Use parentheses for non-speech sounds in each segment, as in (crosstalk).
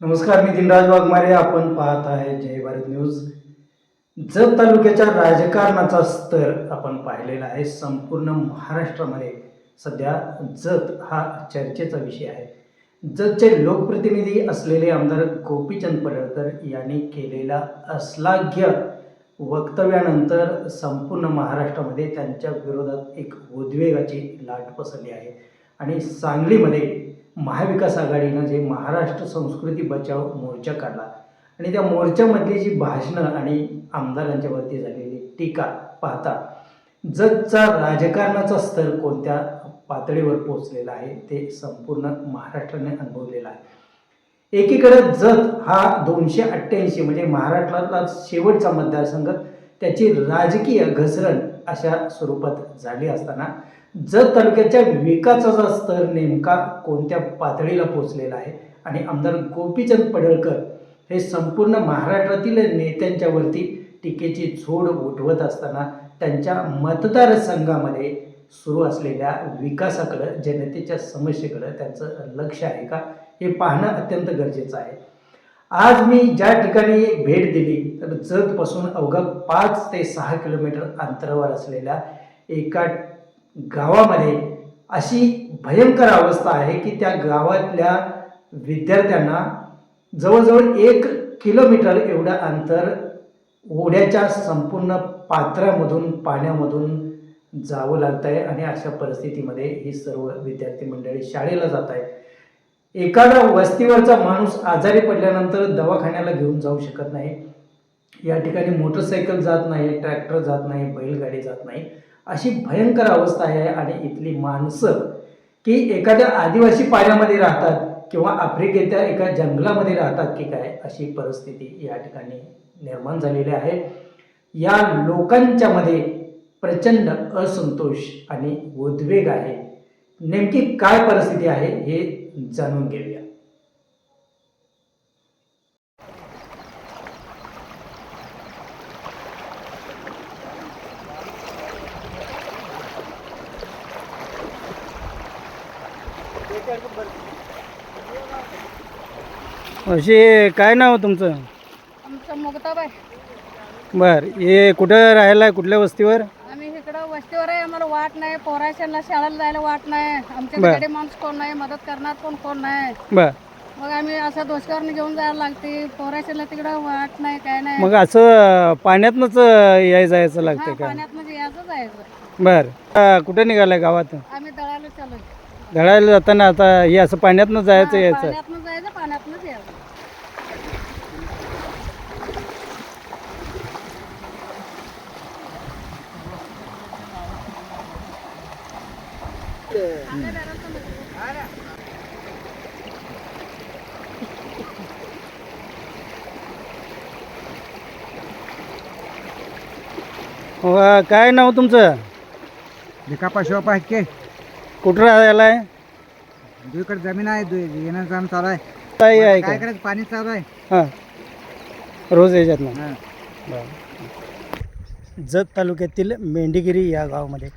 नमस्कार मी दिनराज वाघमारे. आपण पाहत आहे जय भारत न्यूज. जत तालुक्याच्या राजकारणाचा स्तर आपण पाहिलेला आहे. संपूर्ण महाराष्ट्रामध्ये सध्या जत हा चर्चेचा विषय आहे. जतचे लोकप्रतिनिधी असलेले आमदार गोपीचंद पडळकर यांनी केलेला अश्लाघ्य वक्तव्यानंतर संपूर्ण महाराष्ट्रामध्ये त्यांच्या विरोधात एक उद्वेगाची लाट पसरली आहे. आणि सांगलीमध्ये महाविकास आघाडीनं जे महाराष्ट्र संस्कृती बचाव मोर्चा काढला आणि त्या मोर्चामधली जी भाषणं आणि आमदारांच्यावरती झालेली टीका पाहता जगचा राजकारणाचा स्तर कोणत्या पातळीवर पोहोचलेला आहे ते संपूर्ण महाराष्ट्राने अनुभवलेलं आहे. एकीकडे जत हा दोनशे अठ्ठ्याऐंशी म्हणजे महाराष्ट्रातला शेवटचा मतदारसंघ त्याची राजकीय घसरण अशा स्वरूपात झाली असताना जत तालुक्याच्या विकासाचा स्तर नेमका कोणत्या पातळीला पोचलेला आहे? आणि आमदार गोपीचंद पडळकर हे संपूर्ण महाराष्ट्रातील नेत्यांच्यावरती टीकेची झोड उठवत असताना त्यांच्या मतदारसंघामध्ये सुरू असलेल्या विकासाकडं जनतेच्या समस्येकडं त्यांचं लक्ष आहे का? हे पाहणं अत्यंत गरजेचं आहे. आज मी ज्या ठिकाणी भेट दिली तर जतपासून अवघा पाच ते सहा किलोमीटर अंतरावर असलेल्या एका गावामध्ये अशी भयंकर अवस्था आहे की त्या गावातल्या विद्यार्थ्यांना जवळजवळ एक किलोमीटर एवढं अंतर ओढ्याच्या संपूर्ण पात्रामधून पाण्यामधून जावं लागत आहे आणि अशा परिस्थितीमध्ये ही सर्व विद्यार्थी मंडळी शाळेला जात आहेत एखादा वस्तीवरचा माणूस आजारी पडल्यानंतर दवाखान्याला घेऊन जाऊ शकत नाही. या ठिकाणी मोटरसायकल जात नाही ट्रॅक्टर जात नाही बैलगाडी जात नाही. अशी भयंकर अवस्था आहे आणि इथली माणसं की एखाद्या आदिवासी पाड्यामध्ये राहतात किंवा आफ्रिकेच्या एका जंगलामध्ये राहतात की काय अशी परिस्थिती या ठिकाणी निर्माण झालेली आहे. या लोकांच्या मध्ये प्रचंड असंतोष आणि उद्वेग आहे. नेमकी काय परिस्थिती आहे हे जाणून घेऊया. असे काय नाव तुमचं? आमचं मुक्ताबाई बर हे कुठं राहायला कुठल्या वस्तीवर आम्ही इकडं वस्तीवर आहे आम्हाला वाट नाही पोराशांना शाळेला जायला वाट नाही. आमच्या बर. घरी माणूस कोण नाही मदत करणार पण कोण नाही. बर. मग आम्ही असं दोषकारने घेऊन जायला लागते. पोराशाला तिकडं वाट नाही काय नाही. मग असं पाण्यातनंच याय जायचं लागतं का? पाण्यात म्हणजे जायचं बर. अं, कुठं निघालाय गावात? आम्ही दळायला चालू धडायला जाताना आता हे असं पाण्यातनं जायचं यायचं जायचं पाण्यातनंच यायचं वा, काय नाव तुमचं? भिकापा शिवापा आहेत के? कुठं राहायला आहे? दुईकडे जमीन आहे दु येणं जाणं चालू आहे. काय आहे काय का? करायचं? पाणी चालू आहे. हां. रोज याच्यातनं हा. जत तालुक्यातील मेंढीगिरी या गावामध्ये.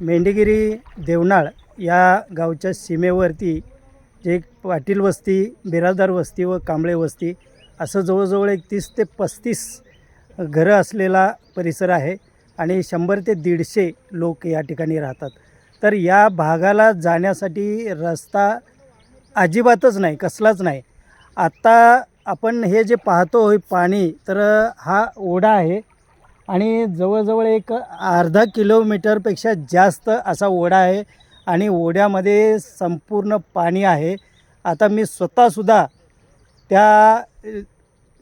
मेंढीगिरी देवनाळ या गावच्या सीमेवरती जे एक पाटील वस्ती बिराजदार वस्ती व कांबळे वस्ती असं जवळजवळ एक तीस ते पस्तीस घरं असलेला परिसर आहे. आणि शंभर ते दीडशे लोक या ठिकाणी राहतात. तर या भागाला जाण्यासाठी रस्ता अजिबातच नाही कसलाच नाही. आत्ता आपण हे जे पाहतो हे पाणी तर हा ओढा आहे आणि जवळजवळ एक अर्धा किलोमीटरपेक्षा जास्त असा ओढा आहे आणि ओढ्यामध्ये संपूर्ण पाणी आहे. आता मी स्वतःसुद्धा त्या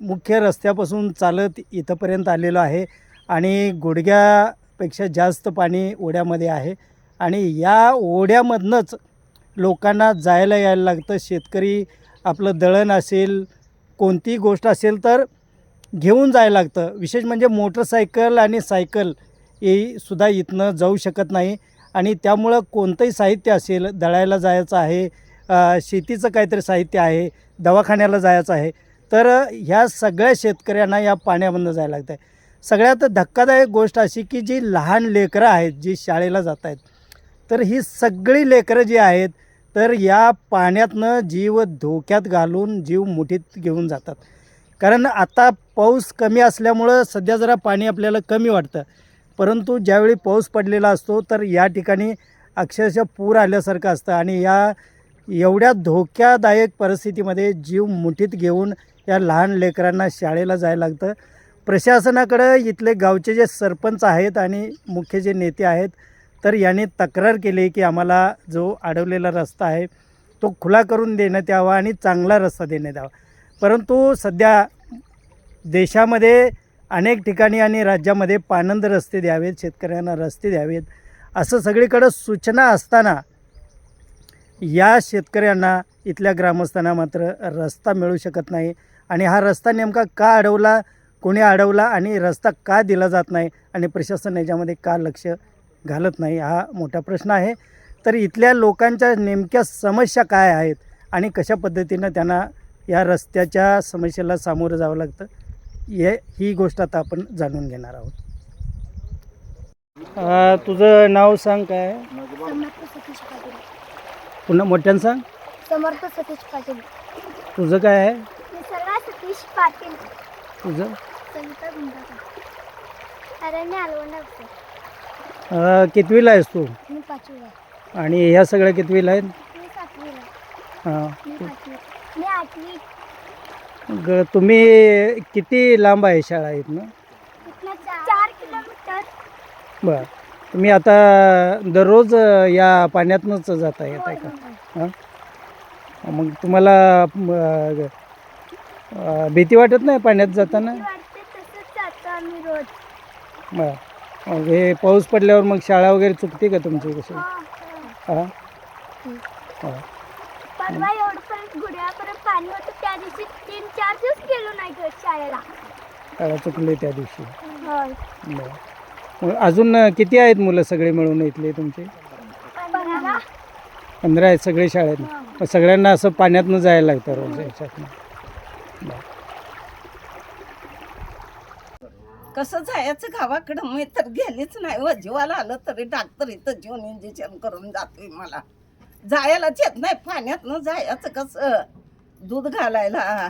मुख्य रस्त्यापासून चालत इथंपर्यंत आलेलो आहे. आणि गुडघ्यापेक्षा जास्त पाणी ओढ्यामध्ये आहे. आणि या ओढ्यामधनंच लोकांना जायला यायला लागतं. शेतकरी आपलं दळण असेल कोणतीही गोष्ट असेल तर घेऊन जायला लागतं. विशेष म्हणजे मोटरसायकल आणि सायकल हे सुद्धा इथनं जाऊ शकत नाही. आणि त्यामुळं कोणतंही साहित्य असेल दळायला जायचं आहे शेतीचं काहीतरी साहित्य आहे दवाखान्याला जायचं आहे तर ह्या सगळ्या शेतकऱ्यांना या पाण्यामधनं जायला लागतं आहे सगळ्यात धक्कादायक गोष्ट अशी की जी लहान लेकरं आहेत जी शाळेला जात आहेत तर ही सगळी लेकरं जी आहेत तर या पाण्यातनं जीव धोक्यात घालून जीव मुठीत घेऊन जातात. कारण आता पाऊस कमी असल्यामुळं सध्या जरा पाणी आपल्याला कमी वाटतं. परंतु ज्यावेळी पाऊस पडलेला असतो तर या ठिकाणी अक्षरशः पूर आल्यासारखं असतं आणि या एवढ्या धोक्यादायक परिस्थितीमध्ये जीव मुठीत घेऊन या लहान लेकरांना शाळेला जायला लागतं. प्रशासनाकडं इथले गावचे जे सरपंच आहेत आणि मुख्य जे नेते आहेत तर याने तक्रार केली की आम्हाला जो अडवलेला रस्ता आहे तो खुला करून देण्यात यावा आणि चांगला रस्ता देण्यात यावा. परंतु सध्या देशामध्ये अनेक ठिकाणी आणि राज्यामध्ये पानंद रस्ते द्यावेत शेतकऱ्यांना रस्ते द्यावेत असं सगळीकडं सूचना असताना या शेतकऱ्यांना इथल्या ग्रामस्थांना मात्र रस्ता मिळू शकत नाही. आणि हा रस्ता नेमका का अडवला? कोणी अडवला आणि रस्ता का दिला जात नाही आणि प्रशासन याच्यामध्ये का लक्ष घालत नाही हा मोठा प्रश्न आहे. तर इथल्या लोकांच्या नेमक्या समस्या काय आहेत आणि कशा पद्धतीनं त्यांना या रस्त्याच्या समस्येला सामोरं जावं लागतं हे ही गोष्ट आता आपण जाणून घेणार आहोत. तुझं नाव सांग काय? पुन्हा मोठ्यानं सांग. समर्थ सतीश पाटील. तुझं काय आहे? निसर्गा सतीश पाटील. तुझं? सविता गुंडाकर अरण्य आलवंडा अं, कितवीला आहेस तू? मी पाचवीला आहे. आणि ह्या सगळ्या कितवीला आहेत? मी सातवीला आहे. हां. मी पाचवी मी आठवी ग तुम्ही किती लांब आहे शाळा इथनं? इथनं चार किलोमीटर बरं. तुम्ही आता दररोज अं, या पाण्यातनंच जाता येत आहे का? हां. मग तुम्हाला म, अं, भीती वाटत नाही पाण्यात जाताना? भीती वाटते आम्ही रोज. बरं. मग हे पाऊस पडल्यावर मग शाळा वगैरे चुकते का तुमची कशी? हा, हा. परवा एवढंपर्यंत गुडघ्यापर्यंत पाणी होतं त्या दिवशी तीन चार दिवस गेलो नाही ग शाळेला. शाळा चुकली त्या दिवशी. होय. बरं. मग अजून किती आहेत मुलं सगळे मिळून इथले तुमचे? पंधरा. पंधरा आहेत सगळे शाळेत. मग सगळ्यांना असं पाण्यातनं जायला लागतं रोज याच्यातनं. कसं जायचं गावाकडं? मी तर गेलीच नाही व जीवाला आलं तरी डॉक्टर इथं जीवन इंजेक्शन करून जातोय मला. जायलाच येत नाही. पाण्यातनं जायचं कसं? दूध घालायला.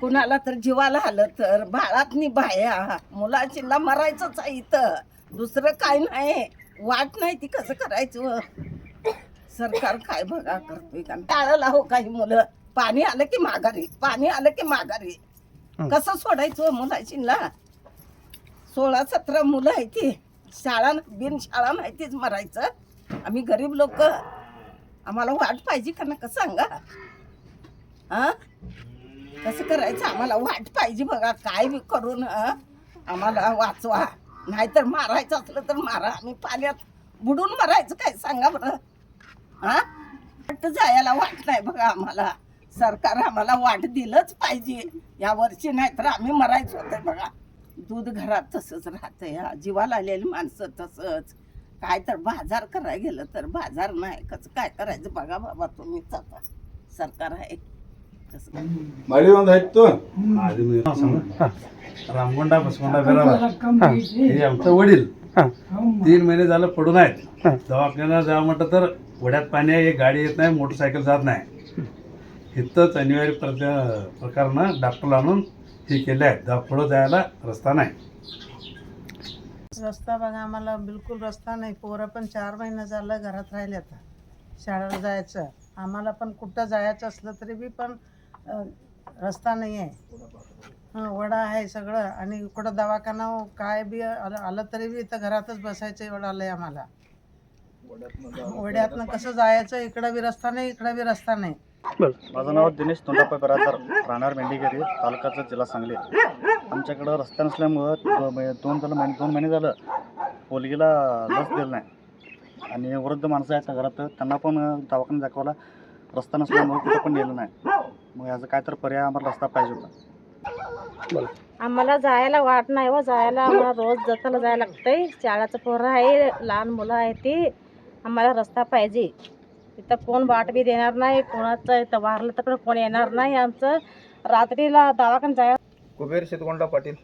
कुणाला तर जीवाला आलं तर बाळातनी बाया. मुलाचीला मरायचंच आहे इथं. दुसरं काय नाही. वाट नाही ती कसं करायचं? व? सरकार काय बघा करतोय का? टाळलं हो काही मुलं. पाणी आलं की माघारी. पाणी आलं की माघारी. हं. कसं सोडायचं व मुलाचीला सोळा सतरा मुलं आहे ती. शाळा बिन शाळा नाही तीच मरायचं. आम्ही गरीब लोक. आम्हाला वाट पाहिजे का नका सांगा? हा? कसं करायचं? आम्हाला वाट पाहिजे बघा. काय बी करून आम्हाला वाचवा. नाहीतर मारायचं असलं तर मारा. आम्ही पाण्यात बुडून मरायचं काय? सांगा बरं. हा? वाट जायला वाट नाही बघा आम्हाला. सरकार आम्हाला वाट दिलंच पाहिजे. या वर्षी नाहीतर आम्ही मरायचं होतं बघा. दूध घरात तसंच राहतं या जीवाला आलेली माणसं तसंच. काय तर बाजार करायला गेलं तर बाजार नाही. कसं काय करायचं? बघा बाबा तुम्हीच आता सरकार आहे. कसं काय? माडी बांध आहेत तो? आधी मी सांगू. रामगोंडा बसगोंडा बेरावा हे. आमचं वडील. हां. तीन महिने झालं पडून आहेत. हां. दवाखान्याला जावं म्हटलं तर वड्यात पाणी आहे गाडी येत नाही मोटरसायकल जात नाही. इथंच अनिवार्य प्रत्य- प्रकारनं डॉक्टर आणून हे केले आहेत. पुढं जायला रस्ता नाही. रस्ता बघा आम्हाला बिलकुल रस्ता नाही. पोरं पण चार महिने झालं घरात राहिले आता. शाळेला जायचं. आम्हाला पण कुठं जायचं असलं तरी बी पण रस्ता नाही आहे हं, वडा आहे सगळं. आणि कुठं दवाखाना हो, काय बी आलं आलं तरी बी इथं घरातच बसायचं एवढं आलं आहे आम्हाला. वड्यातनं कसं जायचं? इकडं बी रस्ता नाही इकडं बी रस्ता नाही. माझं नाव दिनेश तोंडाप्पा बिरादर राहणार मेंढीगिरी तालुक्याचा जिल्हा सांगली. आमच्याकडं रस्ता नसल्यामुळं दोन झालं महिने दोन महिने झालं पोलगीला लस दिलं नाही. आणि वृद्ध माणसं आहेत घरात त्यांना पण दवाखान्यात दाखवायला रस्ता नसल्यामुळं कुठं पण नेलं नाही. मग याचा काय तर पर्याय आम्हाला रस्ता पाहिजे होता. आम्हाला जायला वाट नाही व जायला आम्हाला रोज जाताना जायला लागतंय. शाळाचं पोरं आहे लहान मुलं आहे ती. आम्हाला रस्ता पाहिजे. इथं कोण वाट बी देणार नाही कोणाचं इथं वारलं तर पण कोण येणार नाही आमचं. रात्रीला दवाखान्यात जायला कुबेर शेतगोंडा पाटील.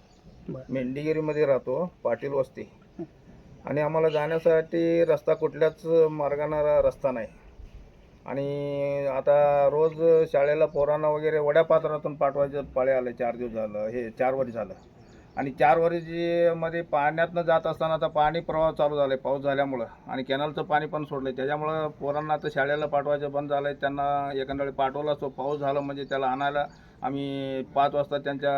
मेंढीगिरीमध्ये राहतो पाटील वस्ती. आणि आम्हाला जाण्यासाठी रस्ता कुठल्याच मार्गाने रस्ता नाही. आणि आता रोज शाळेला पोरांना वगैरे वड्या पात्रातून पाठवायचं पाळे आले चार दिवस झालं हे चार वरी झालं. आणि चार वर्षीमध्ये पाण्यातनं जात असताना आता पाणी प्रवाह चालू झाला आहे पाऊस झाल्यामुळं. आणि कॅनलचं पाणी पण सोडलं आहे त्याच्यामुळं पोरांना आता शाळेला पाठवायचं बंद झालं आहे त्यांना एखाद्या वेळी पाठवलं असतो पाऊस झाला म्हणजे त्याला आणायला आम्ही पाच वाजता त्यांच्या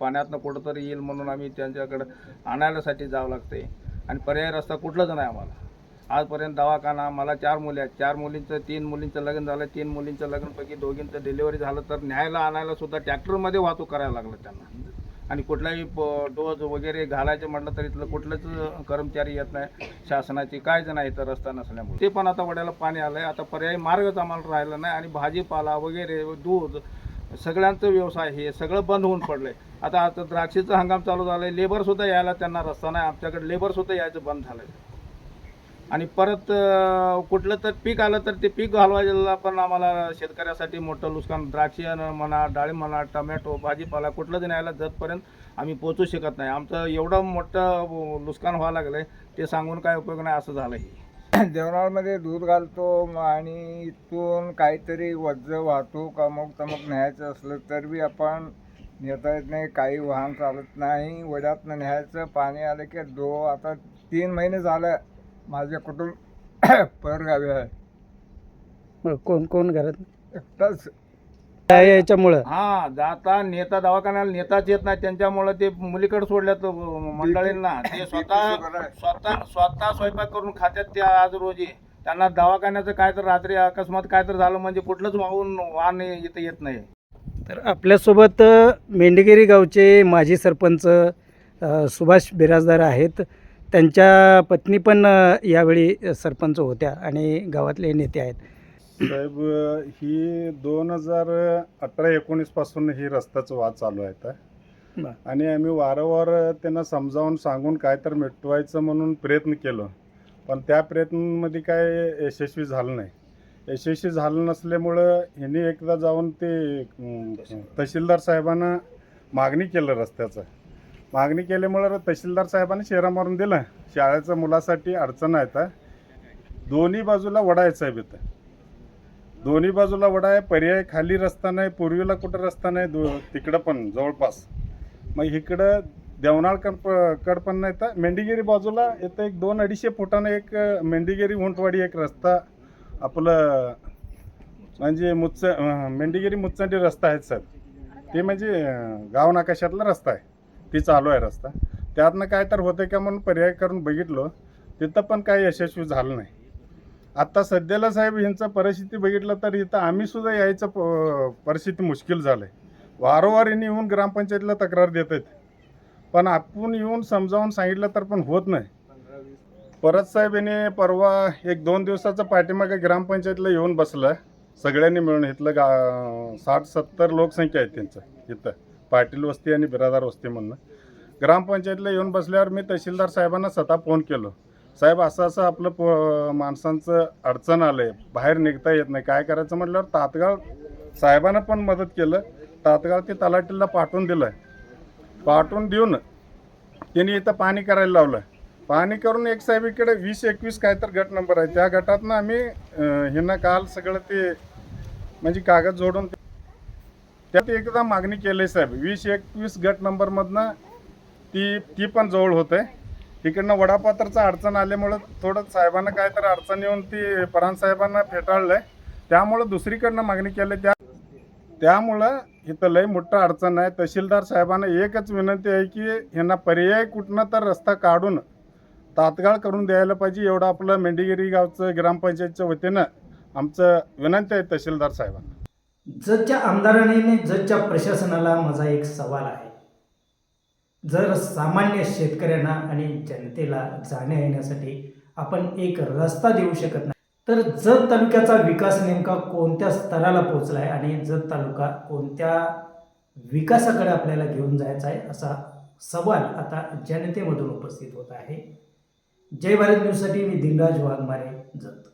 पाण्यातनं कुठंतरी येईल म्हणून आम्ही त्यांच्याकडं आणायलासाठी जावं लागते आणि पर्याय रस्ता कुठलाच नाही आम्हाला. आजपर्यंत दवाखाना मला चार मुली आहेत. चार मुलींचं तीन मुलींचं लग्न झालं. तीन मुलींचं लग्नपैकी दोघींचं डिलिव्हरी झालं तर न्यायला आणायला सुद्धा ट्रॅक्टरमध्ये वाहतूक करायला लागलं त्यांना. आणि कुठलाही डोज वगैरे घालायचं म्हटलं तर इथलं कुठलंच कर्मचारी येत नाही. शासनाची कायच नाही तर रस्ता नसल्यामुळे. ते पण आता वड्याला पाणी आलं आहे आता पर्यायी मार्गच आम्हाला राहिला नाही आणि भाजीपाला वगैरे दूध सगळ्यांचं व्यवसाय हे सगळं बंद होऊन पडलंय. आता आता द्राक्षीचं हंगाम चालू झालं लेबर सुद्धा यायला त्यांना रस्ता नाही. आमच्याकडे लेबर सुद्धा यायचं बंद झालंय. आणि परत कुठलं तर पीक आलं तर ते पीक घालवायला पण आम्हाला शेतकऱ्यासाठी मोठं नुकसान. द्राक्ष म्हणा डाळी म्हणा टमॅटो भाजीपाला कुठलं तरी न्यायला जतपर्यंत आम्ही पोचू शकत नाही. आमचं एवढं मोठं नुकसान नुकसान व्हावं आहे ते सांगून काय उपयोग नाही असं झालं आहे (coughs) जेवणामध्ये दूध घालतो आणि इथून काहीतरी वज्र वाहतूक अमुक तमुक न्यायचं असलं तर बी आपण नेता येत नाही काही वाहन चालत नाही. वड्यातनं न्यायचं पाणी आलं की दो आता तीन महिने झालं. माझे कुटुंब (coughs) परगावी आहे. कोण कोण घरात? एकटाच. आहे याच्यामुळं? हा जाता नेता दवाखान्याला नेताच येत नाही. त्यांच्यामुळे ते मुलीकडे सोडल्यात अं, मंडळींना. ते स्वतः स्वतः स्वतः स्वयंपाक करून खात्यात ते आज रोजी. त्यांना दवाखान्याचं काय तर रात्री अकस्मात काय तर झालं म्हणजे कुठलंच वाहून वाहन इथं येत नाही. तर आपल्यासोबत अ, मेंढगेरी गावचे माजी सरपंच अ, सुभाष बिराजदार आहेत. त्यांच्या पत्नी पण यावेळी सरपंच होत्या आणि गावातले नेते आहेत. साहेब ही दोन हजार अठरा एकोणीसपासून ही रस्त्याचं वाद चालू आहे. आणि आम्ही वारंवार त्यांना समजावून सांगून काय तर मिटवायचं म्हणून प्रयत्न केलं. पण त्या प्रयत्नामध्ये काय यशस्वी झालं नाही. यशस्वी झालं नसल्यामुळं ह्यांनी एकदा जाऊन ते तहसीलदार साहेबांना मागणी केलं रस्त्याचं. मागणी केल्यामुळं तहसीलदार साहेबांनी शेरा मारून दिलं. शाळेचं मुलासाठी अडचण आहे दोन्ही बाजूला वडा आहे साहेब इथं. दोन्ही बाजूला वडा आहे पर्याय खाली रस्ता नाही पूर्वीला कुठं रस्ता नाही दो तिकडं पण जवळपास. मग इकडं देवनाळकड प- कड पण नाही तर मेंढीगिरी बाजूला इथं एक दोन अडीचशे फुटानं एक मेंढीगिरी उंटवाडी एक रस्ता आपलं म्हणजे मुच्च मेंढीगिरी मुच्चंडी रस्ता आहेत साहेब. ते म्हणजे गाव नाकाशातला रस्ता आहे. ती चालू आहे रस्ता. त्यातनं काय तर होतं का म्हणून पर्याय करून बघितलं तिथं पण काही यशस्वी झालं नाही. आत्ता सध्याला साहेब ह्यांचं परिस्थिती बघितलं तर इथं आम्हीसुद्धा यायचं प- परिस्थिती मुश्किल झालं आहे वारंवार यांनी येऊन ग्रामपंचायतीला तक्रार देत आहेत पण आपण येऊन समजावून सांगितलं तर पण होत नाही. परत साहेब याने परवा एक दोन दिवसाचं पाठीमागे ग्रामपंचायतीला येऊन बसलं. सगळ्यांनी मिळून इथलं गा साठ सत्तर लोकसंख्या आहे त्यांचं इथं. पाटील वस्ती आणि बिरादार वस्ती म्हणून ग्रामपंचायतीला येऊन बसल्यावर मी तहसीलदार साहेबांना स्वतः फोन केलो. साहेब असं असं आपलं प माणसांचं अडचण आलं आहे बाहेर निघता येत नाही. काय करायचं म्हटल्यावर तात्काळ साहेबांना पण मदत केलं. तात्काळ ते तलाटीला पाठवून दिलं पाठवून देऊन त्यांनी इथं पाणी करायला लावलं पाणी करून एक साहेब इकडे वीस एकवीस काय तर गट नंबर आहे. त्या गटातनं आम्ही ह्यांना काल सगळं ते म्हणजे कागद जोडून त्यात एकदा मागणी केली आहे साहेब वीस एकवीस गट नंबरमधनं ती ती पण जवळ होते. तिकडनं वडापात्रचं अडचण आल्यामुळं थोडं साहेबांना काय तर अडचण येऊन ती परान साहेबांना फेटाळलं आहे त्यामुळं दुसरीकडनं मागणी केली. त्या त्यामुळं इथं लय मोठं अडचण आहे. तहसीलदार साहेबांना एकच विनंती आहे की ह्यांना पर्याय कुठनं तर रस्ता काढून तात्काळ करून द्यायला पाहिजे. एवढं आपलं मेंढीगिरी गावचं ग्रामपंचायतच्या वतीनं आमचं विनंती आहे तहसीलदार साहेबांना. जतच्या आमदाराने आणि जतच्या प्रशासनाला माझा एक सवाल आहे. जर सामान्य शेतकऱ्यांना आणि जनतेला जाण्या येण्यासाठी आपण एक रस्ता देऊ शकत नाही तर जत तालुक्याचा विकास नेमका कोणत्या स्तराला पोहोचला आहे आणि जत तालुका कोणत्या विकासाकडे आपल्याला घेऊन जायचा आहे असा सवाल आता जनतेमधून उपस्थित होत आहे. जय भारत न्यूजसाठी मी दिनराज वाघमारे जत.